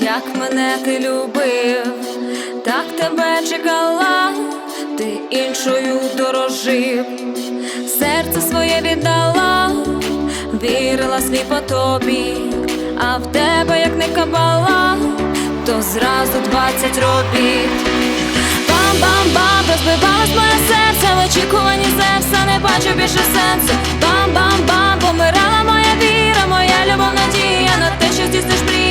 як мене ти любив, так тебе чекала, ти іншою дорожив, серце своє віддала, вірила сліпо тобі, а в тебе, як не кабала, то зразу двадцять робіт. Бам-бам-бам, розбивалось моє серце в очікуванні Зевса не бачу більше сенсу. Бам-бам-бам, помирала моя віра, моя любов, надія на те, що здійсниш мрії.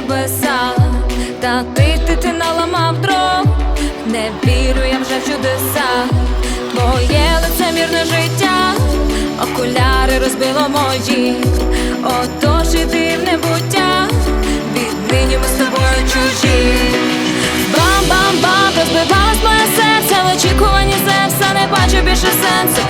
Небеса, та ти, ти, ти наламав дров, не вірю я вже в чудеса, твоє лицемірне життя, окуляри розбило мої, отож в небуття, віднині ми з тобою чужі. Бам-бам-бам, розбивалось моє серце. В очікуванні Зевса, не бачу більше сенсу.